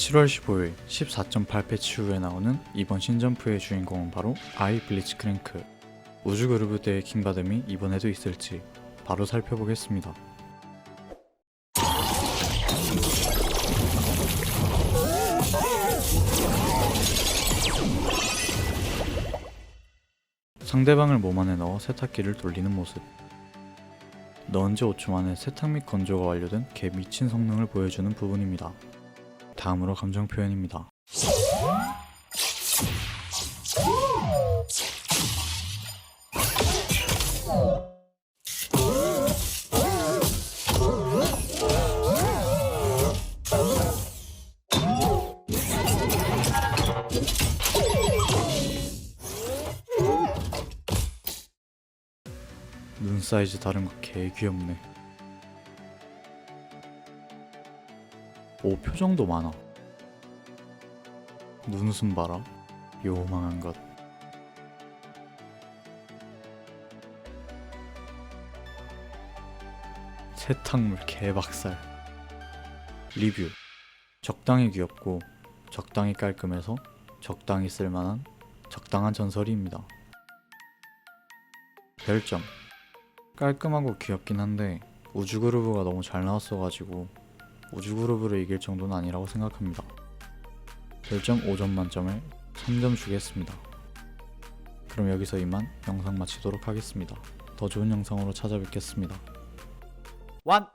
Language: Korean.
7월 15일 14.8패치 후에 나오는 이번 신점프의 주인공은 바로 아이 블리츠 크랭크 우주 그루브 대의 킹받음이 이번에도 있을지 바로 살펴보겠습니다. 상대방을 몸 안에 넣어 세탁기를 돌리는 모습 넣은 지 5초 만에 세탁 및 건조가 완료된 개 미친 성능을 보여주는 부분입니다. 다음으로 감정 표현입니다. 눈 사이즈 다른 거 개 귀엽네. 오 표정도 많아. 눈웃음 봐라. 요망한 것. 세탁물 개박살. 리뷰. 적당히 귀엽고 적당히 깔끔해서 적당히 쓸만한 적당한 전설이입니다. 별점. 깔끔하고 귀엽긴 한데 우주그루브가 너무 잘 나왔어가지고 우주그루브를 이길 정도는 아니라고 생각합니다. 별점 5점 만점에 3점 주겠습니다. 그럼 여기서 이만 영상 마치도록 하겠습니다. 더 좋은 영상으로 찾아뵙겠습니다. 완